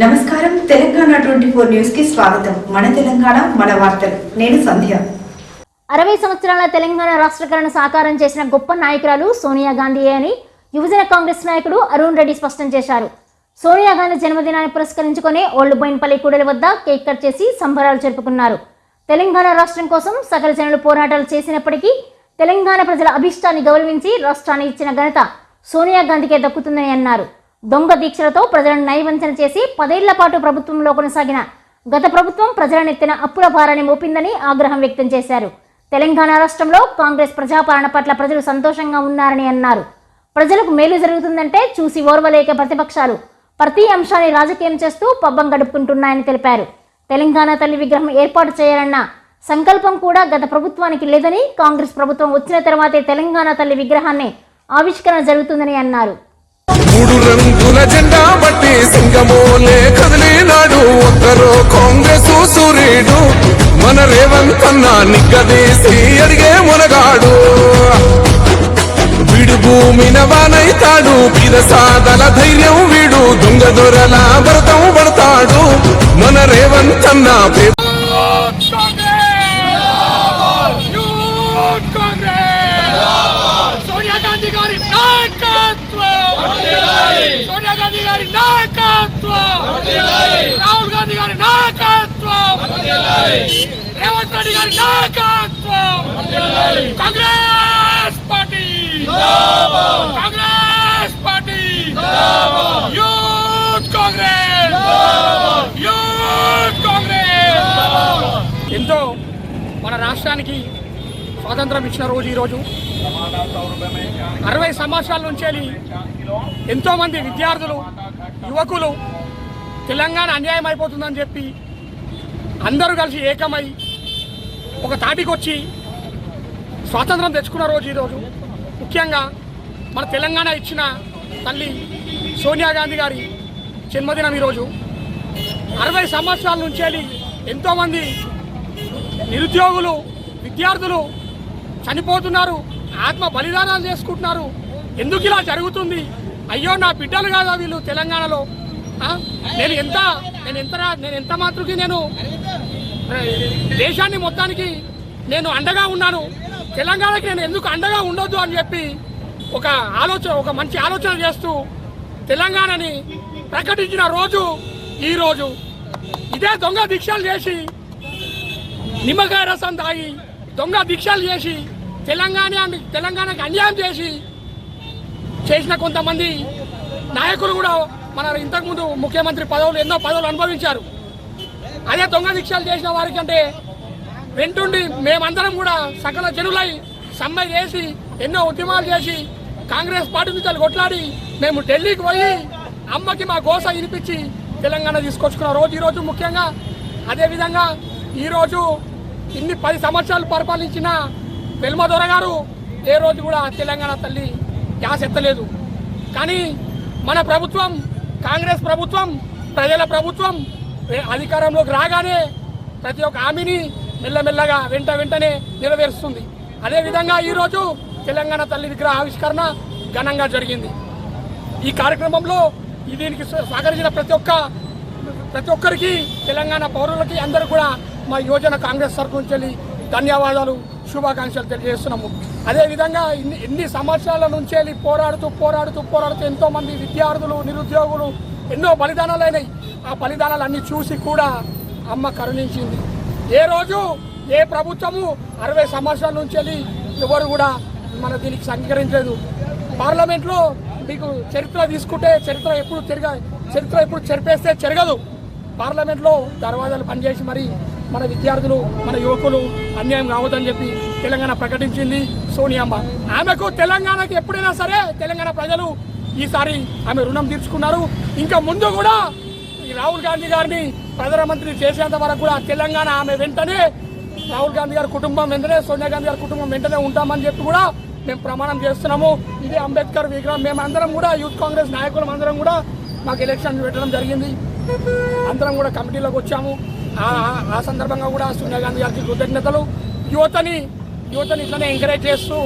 నమస్కారం. Telangana twenty four న్యూస్కి స్వాగతం. మన తెలంగాణ మన వార్తలు. నేను సంధ్య. అరవై సంవత్సరాల తెలంగాణ రాష్ట్రీకరణ సాకారం చేసిన గొప్ప నాయకురాలు సోనియా గాంధీ అని యువజన కాంగ్రెస్ నాయకుడు అరుణ్ రెడ్డి స్పష్టం చేశారు. సోనియా గాంధీ జన్మదినాన్ని పురస్కరించుకొని ఓల్డ్ బోయిన్పల్లి కూడలి వద్ద కేక్ కట్ చేసి సంబరాలు జరుపుకున్నారు. తెలంగాణ రాష్ట్రం కోసం సకల జనులు పోరాటాలు చేసినప్పటికీ తెలంగాణ ప్రజల అభిష్టాన్ని గౌరవించి రాష్ట్రాన్ని ఇచ్చిన ఘనత సోనియా గాంధీకే దక్కుతుందని అన్నారు. దొంగ దీక్షలతో ప్రజలను నయవంచన చేసి పదేళ్ళ పాటు ప్రభుత్వంలో కొనసాగిన గత ప్రభుత్వం ప్రజలనెత్తిన అప్పుల భారాన్ని మోపిందని ఆగ్రహం వ్యక్తం చేశారు. తెలంగాణ రాష్ట్రంలో కాంగ్రెస్ ప్రజాపాలన పట్ల ప్రజలు సంతోషంగా ఉన్నారని అన్నారు. ప్రజలకు మేలు జరుగుతుందంటే చూసి ఓర్వలేక ప్రతిపక్షాలు ప్రతి అంశాన్ని రాజకీయం చేస్తూ పబ్బం గడుపుకుంటున్నాయని తెలిపారు. తెలంగాణ తల్లి విగ్రహం ఏర్పాటు చేయాలన్న సంకల్పం కూడా గత ప్రభుత్వానికి లేదని కాంగ్రెస్ ప్రభుత్వం వచ్చిన తర్వాతే తెలంగాణ తల్లి విగ్రహాన్ని ఆవిష్కరణ జరుగుతుందని అన్నారు. మూడు రంగుల జెండా బట్టి సింగమోలే కదిలినాడు. ఒక్కరో కాంగ్రెస్ సూర్యుడు మన రేవంత్ అన్న నిగ్గదీసి అడిగే మునగాడు. వీడు భూమిన వానైతాడు. సాదల ధైర్యం వీడు. దొంగ దొరల భరతం పడతాడు. మన రేవంత్ అన్న పేద యూత్ కాంగ్రెస్ సోనియా గాంధీ గారి నాయకత్వం సోనియా గాంధీ గారి నాయకత్వం రాహుల్ గాంధీ గారి నాయకత్వం రేవంత్ రెడ్డి గారి నాయకత్వం Congress party Congress party youth Congress youth Congress ఎంతో మన రాష్ట్రానికి స్వాతంత్రం ఇచ్చిన రోజు ఈరోజు అరవై సంవత్సరాల నుంచి ఎంతోమంది విద్యార్థులు యువకులు తెలంగాణ అన్యాయం అయిపోతుందని చెప్పి అందరూ కలిసి ఏకమై ఒక తాటికొచ్చి స్వాతంత్రం తెచ్చుకున్న రోజు ఈరోజు. ముఖ్యంగా మన తెలంగాణ ఇచ్చిన తల్లి సోనియా గాంధీ గారి జన్మదినం ఈరోజు. అరవై సంవత్సరాల నుంచి ఎంతోమంది నిరుద్యోగులు విద్యార్థులు చనిపోతున్నారు ఆత్మ బలిదానాలు చేసుకుంటున్నారు. ఎందుకు ఇలా జరుగుతుంది? అయ్యో నా బిడ్డలు కాదా వీళ్ళు తెలంగాణలో? నేను ఎంత నేను ఎంత నేను ఎంత మాత్రకి నేను దేశాన్ని మొత్తానికి నేను అండగా ఉన్నాను. తెలంగాణకి నేను ఎందుకు అండగా ఉండొద్దు అని చెప్పి ఒక ఆలోచన ఒక మంచి ఆలోచన చేస్తూ తెలంగాణని ప్రకటించిన రోజు ఈరోజు ఇదే దొంగ దీక్షలు చేసి నిమ్మకాయ రసం తాగి దొంగ దీక్షలు చేసి తెలంగాణ తెలంగాణకు అన్యాయం చేసి చేసిన కొంతమంది నాయకులు కూడా మన ఇంతకుముందు ముఖ్యమంత్రి పదవులు ఎన్నో పదవులు అనుభవించారు. అదే దొంగ దీక్షలు చేసిన వారికి అంటే వెంటుండి మేమందరం కూడా సకల జనులై సమ్మె చేసి ఎన్నో ఉద్యమాలు చేసి కాంగ్రెస్ పార్టీ నుంచి కొట్లాడి మేము ఢిల్లీకి పోయి అమ్మకి మా గోస వినిపించి తెలంగాణ తీసుకొచ్చుకున్న రోజు ఈరోజు ముఖ్యంగా అదేవిధంగా ఈరోజు ఇన్ని పది సంవత్సరాలు పరిపాలించిన వెల్మదొర గారు ఏ రోజు కూడా తెలంగాణ తల్లి గ్యాస్ ఎత్తలేదు. కానీ మన ప్రభుత్వం కాంగ్రెస్ ప్రభుత్వం ప్రజల ప్రభుత్వం అధికారంలోకి రాగానే ప్రతి ఒక్క హామీని మెల్లమెల్లగా వెంట వెంటనే నెరవేరుస్తుంది. అదేవిధంగా ఈరోజు తెలంగాణ తల్లి విగ్రహ ఆవిష్కరణ ఘనంగా జరిగింది. ఈ కార్యక్రమంలో దీనికి సహకరించిన ప్రతి ఒక్క ప్రతి ఒక్కరికి తెలంగాణ పౌరులకి అందరూ కూడా మా యువజన కాంగ్రెస్ తరఫు నుంచి వెళ్ళి ధన్యవాదాలు శుభాకాంక్షలు తెలియజేస్తున్నాము. అదేవిధంగా ఇన్ని ఎన్ని సంవత్సరాల నుంచి వెళ్ళి పోరాడుతూ పోరాడుతూ పోరాడుతూ ఎంతోమంది విద్యార్థులు నిరుద్యోగులు ఎన్నో బలిదానాలు అయినాయి ఆ బలిదానాలన్నీ చూసి కూడా అమ్మ కరుణించింది. ఏ రోజు ఏ ప్రభుత్వము అరవై సంవత్సరాల నుంచి వెళ్ళి ఎవరు కూడా మన దీనికి సంగీకరించలేదు. పార్లమెంట్లో మీకు చరిత్ర తీసుకుంటే చరిత్ర ఎప్పుడు తిరగ చరిత్ర ఎప్పుడు చెరిపేస్తే చెరగదు. పార్లమెంట్లో దర్వాజాలు పనిచేసి మరి మన విద్యార్థులు మన యువకులు అన్యాయం కావద్దని చెప్పి తెలంగాణ ప్రకటించింది సోనియామ్మ ఆమెకు తెలంగాణకు ఎప్పుడైనా సరే తెలంగాణ ప్రజలు ఈసారి ఆమె రుణం తీర్చుకున్నారు. ఇంకా ముందు కూడా ఈ రాహుల్ గాంధీ గారిని ప్రధానమంత్రి చేసేంత వరకు కూడా తెలంగాణ ఆమె వెంటనే రాహుల్ గాంధీ గారి కుటుంబం వెంటనే సోనియా గాంధీ గారి కుటుంబం వెంటనే ఉంటామని చెప్పి కూడా మేము ప్రమాణం చేస్తున్నాము. ఇదే అంబేద్కర్ విగ్రహం. మేము అందరం కూడా యూత్ కాంగ్రెస్ నాయకులం అందరం కూడా మాకు ఎలక్షన్ పెట్టడం జరిగింది. అందరం కూడా కమిటీలోకి వచ్చాము. ఆ- ఆ- సందర్భంగా కూడా సోనియా గాంధీ గారికి కృతజ్ఞతలు. యువతని యువతని ఇట్లనే ఎంకరేజ్ చేస్తూ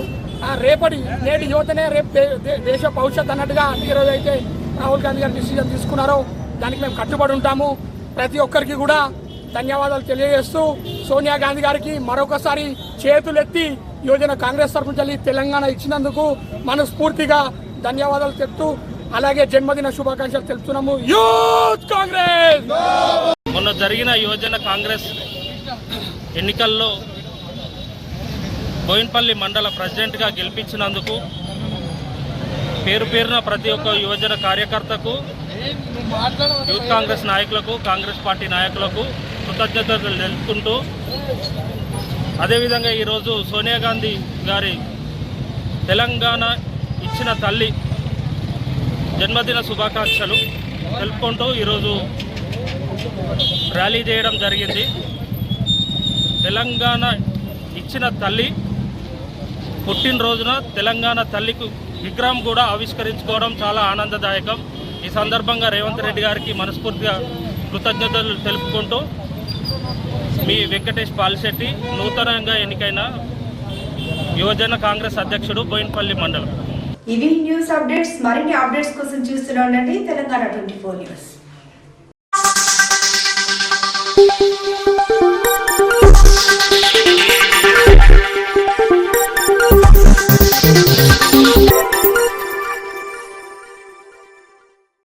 రేపటి నేటి యువతనే రేపు దే- దేశ భవిష్యత్ అన్నట్టుగా ఈరోజు అయితే రాహుల్ గాంధీ గారు డిసిజన్ తీసుకున్నారో దానికి మేము కట్టుబడి ఉంటాము. ప్రతి ఒక్కరికి కూడా ధన్యవాదాలు తెలియజేస్తూ సోనియా గాంధీ గారికి మరొకసారి చేతులెత్తి యువజన కాంగ్రెస్ తరఫు నుంచి తెలంగాణ ఇచ్చినందుకు మనస్ఫూర్తిగా ధన్యవాదాలు చెప్తూ అలాగే జన్మదిన శుభాకాంక్షలు తెలుపుతున్నాము. యూత్ కాంగ్రెస్! మొన్న జరిగిన యువజన కాంగ్రెస్ ఎన్నికల్లో బోయిన్పల్లి మండల ప్రెసిడెంట్గా గెలిపించినందుకు పేరు పేరున ప్రతి ఒక్క యువజన కార్యకర్తకు యూత్ కాంగ్రెస్ నాయకులకు కాంగ్రెస్ పార్టీ నాయకులకు కృతజ్ఞతలు తెలుపుకుంటూ అదేవిధంగా ఈరోజు సోనియా గాంధీ గారి తెలంగాణ ఇచ్చిన తల్లి జన్మదిన శుభాకాంక్షలు తెలుపుకుంటూ ఈరోజు ర్యాలీ చేయడం జరిగింది. తెలంగాణ ఇచ్చిన తల్లి పుట్టినరోజున తెలంగాణ తల్లికి విగ్రహం కూడా ఆవిష్కరించుకోవడం చాలా ఆనందదాయకం. ఈ సందర్భంగా రేవంత్ రెడ్డి గారికి మనస్ఫూర్తిగా కృతజ్ఞతలు తెలుపుకుంటూ మీ వెంకటేష్ పాలశెట్టి నూతనంగా ఎన్నికైన యువజన కాంగ్రెస్ అధ్యక్షుడు బోయిన్పల్లి మండలం. ఇవి న్యూస్ అప్డేట్స్ మరిన్ని అప్డేట్స్ కోసం చూస్తూనే ఉండండి. Telangana twenty four news.